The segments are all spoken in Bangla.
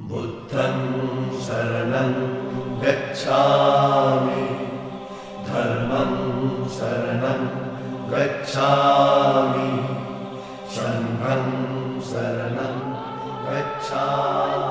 बुद्धं शरणं गच्छामि। धर्मं शरणं गच्छामि। सङ्घं शरणं गच्छामि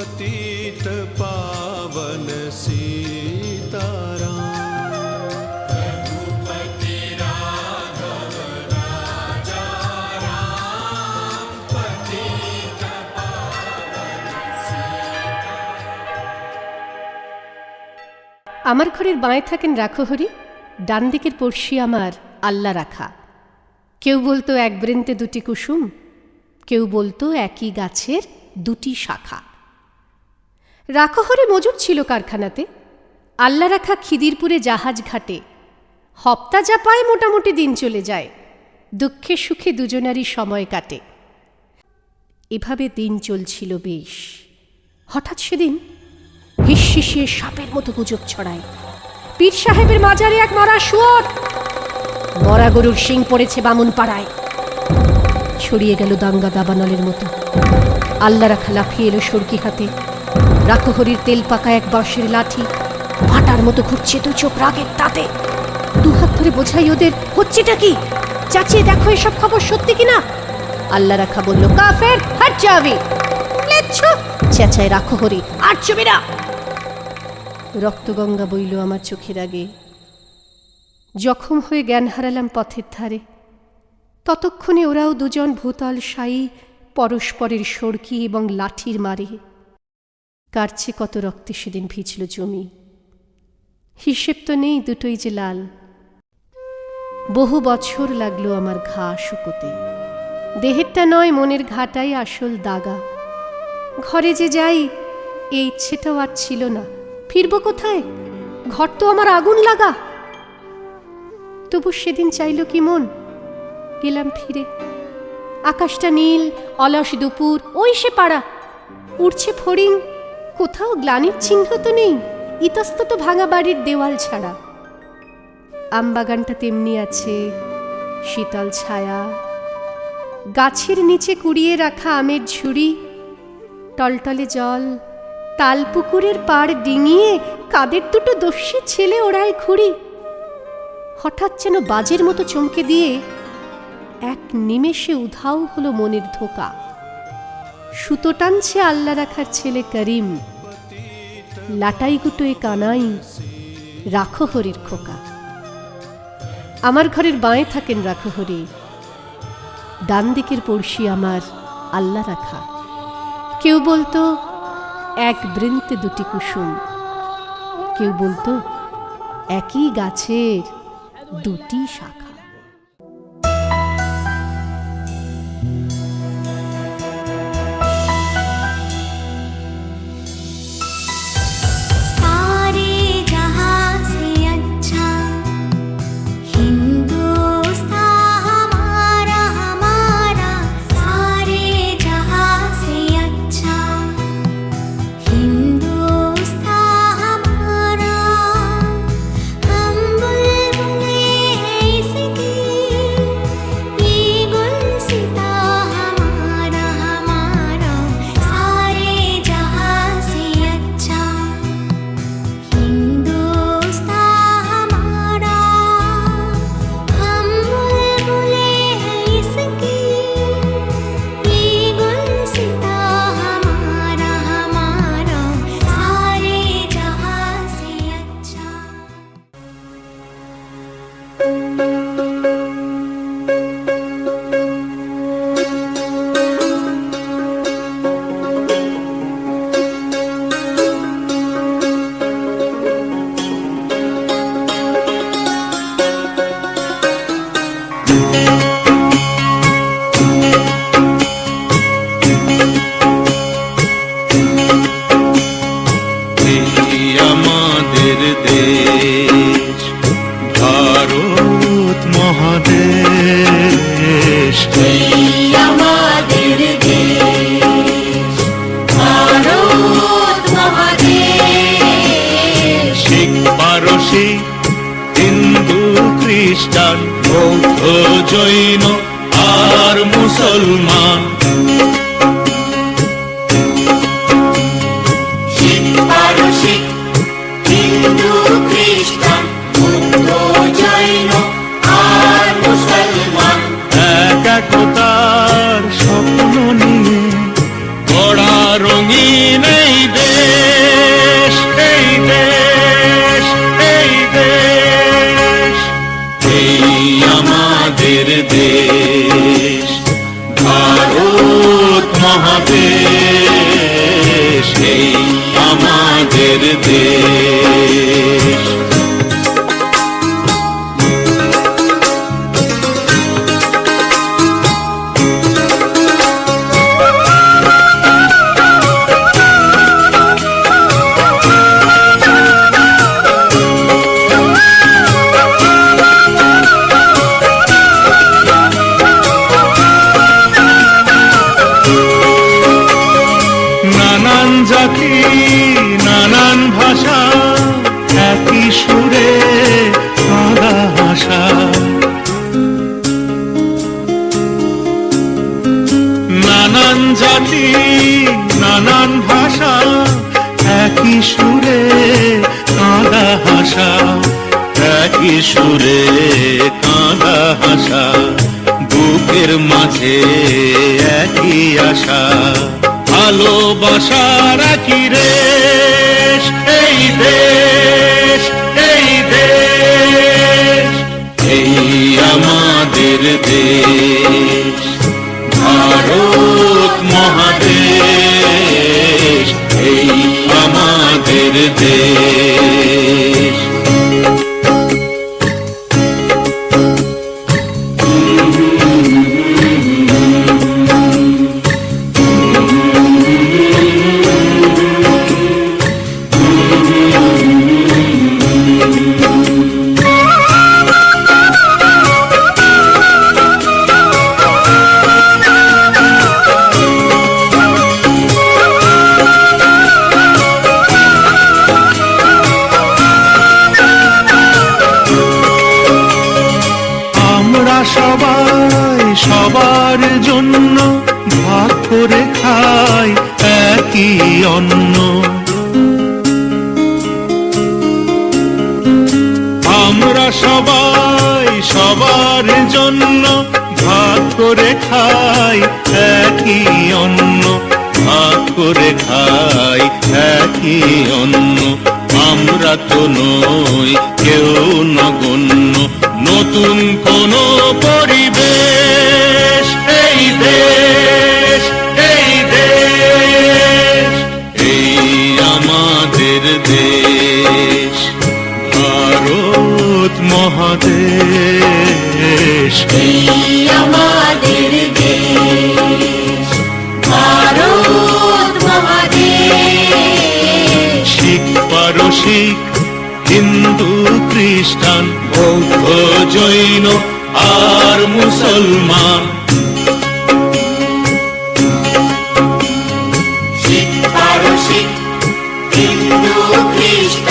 पतित पावन सीताराम আমার ঘরের বাঁয়ে থাকেন রাখহরি ডান দিকের পড়শি আমার আল্লাহ রাখা কেউ বলতো এক বৃন্তে দুটি কুসুম কেউ বলতো একই গাছের দুটি শাখা রাখহরি মজুর ছিল কারখানাতে। আল্লাহ রাখা খিদিরপুরে জাহাজ ঘাটে। হপ্তা যা পায় মোটামুটি দিন চলে যায়। দুঃখে সুখে দুজনারই সময় কাটে। এভাবে দিন চলছিল বেশ। হঠাৎ সেদিন হিসিয়ে সাপের মতো গুজব ছড়ায়। পীর সাহেবের মাজারে এক মরা শুয়োর। মরা গরুর শিং পড়েছে বামুন পাড়ায়। ছড়িয়ে গেল দাঙ্গা দাবানলের মতো। আল্লাহ রাখা লাফিয়ে এলো সরকি হাতে। রাখহরির তেল পাকা এক বাঁশের লাঠি ভাটার মতো ঘুরছে দু চোখ রাগের তাতে। দু হাত ধরে বোঝাই ওদের, হচ্ছেটা কি? চাচিয়ে দেখো এসব খবর সত্যি কিনা? আল্লাহ রাখা বলল, কাফের, হাট যাবি। চেঁচায় রাখো হরি আর চবে না। রক্তগঙ্গা বইল আমার চোখের আগে। জখম হয়ে জ্ঞান হারালাম পথের ধারে। ততক্ষণে ওরাও দুজন ভূতল সাই পরস্পরের সড়কি এবং লাঠির মারে। কাটছে কত রক্তে সেদিন ভিজল জমি। হিসেব তো নেই দুটোই যে লাল। বহু বছর লাগল আমার ঘা শুকোতে। দেহেরটা নয়, মনের ঘাটাই আসল দাগা। ঘরে যে যাই এই ইচ্ছেটাও আর ছিল না। ফিরবো কোথায়? ঘর তো আমার আগুন লাগা। তবু সেদিন চাইল কি মন? গেলাম ফিরে। আকাশটা নীল, অলস দুপুর, ওই সে পাড়া। উড়ছে ফড়িং কোথাও গ্লানির চিহ্ন তো নেই। ইতস্তত ভাঙা বাড়ির দেওয়াল ছাড়া। আমবাগানটা তেমনি আছে, শীতল ছায়া। গাছের নিচে কুড়িয়ে রাখা আমের ঝুড়ি। টলটলে জল তাল পুকুরের পাড় ডিঙিয়ে কাদের দুটো দস্যি ছেলে ওড়ায় ঘুড়ি। হঠাৎ যেন বাজের মতো চমকে দিয়ে এক নিমেষে উধাও হলো মনের ধোকা। সুতো টানছে আল্লা রাখার ছেলে করিম। লাটাই গুটোয় কানাই, রাখো হরির খোকা। আমার ঘরের বাঁয়ে থাকেন রাখো হরি, ডান দিকের পড়শি আমার আল্লাহ রাখা। কেউ বলতো, এক বৃন্তে দুটি কুসুম। কেউ বলতো, একই গাছের দুটি শাখা। এই পারসি হিন্দু খ্রিস্টান বৌদ্ধ জৈন আর মুসলমান। জাতি, নানান ভাষা, একই সুরে কাঁদা হাসা, একই সুরে কাঁদা হাসা, বুকের মাঝে একই আশা। ভালোবাসার একই রেশ এই দেশ এই দেশ, এই আমাদের দেশ। সবার জন্য ভাগ করে খাই একই অন্ন। আমরা সবাই সবার জন্য ভাগ করে খাই একই অন্ন। ভাগ করে খাই একই অন্ন। আমরা তো নই, কেউ নগণ্য। নতুন কোন পরিবেশ আমাদের দেশ ভারত মহাদেশ শিখ পারসিক হিন্দু, খ্রিস্টান, বৌদ্ধ, জৈন আর মুসলমান। শিখ, হিন্দু, খ্রিস্টান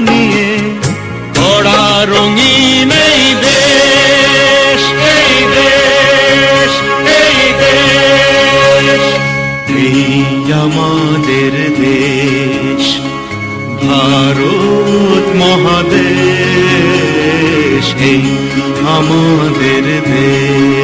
নিয়ে গড়া রঙিন এই দেশ এই দেশ এই দেশ। এই আমাদের দেশ, ভারত মহাদেশ, এই আমাদের দেশ।